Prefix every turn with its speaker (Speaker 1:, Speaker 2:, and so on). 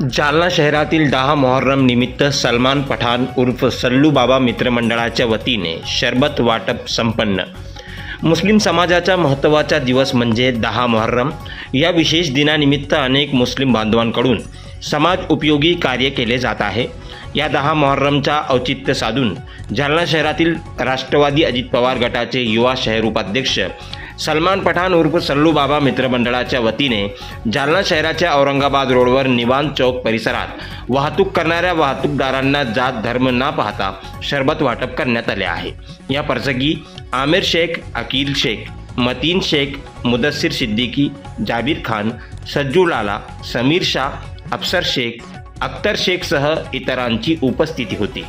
Speaker 1: जालना शहरातील दहा मोहर्रम निमित्त सलमान पठाण उर्फ सल्लू बाबा मित्रमंडळाच्या वतीने शरबत वाटप संपन्न. मुस्लिम समाजाचा महत्त्वाचा दिवस म्हणजे दहा मोहर्रम. या विशेष दिनानिमित्त अनेक मुस्लिम बांधवांकडून समाज उपयोगी कार्य केले जात आहे. या दहा मोहर्रमचा औचित्य साधून जालना शहरातील राष्ट्रवादी अजित पवार गटाचे युवा शहर उपाध्यक्ष सलमान पठाण उर्फ सल्लू बाबा मित्रमंडळाच्या वतीने जालना शहराच्या औरंगाबाद रोडवर निवान चौक परिसरात वाहतूक करणाऱ्या वाहतूकदारांना जात धर्म न पाहता शरबत वाटप करण्यात आले आहे. या प्रसंगी आमिर शेख अकील शेख मतीन शेख मुदस्सिर सिद्दीकी जाबीर खान सज्जू लाला समीर शाह अफसर शेख अख्तर शेखसह इतरांची उपस्थिती होती.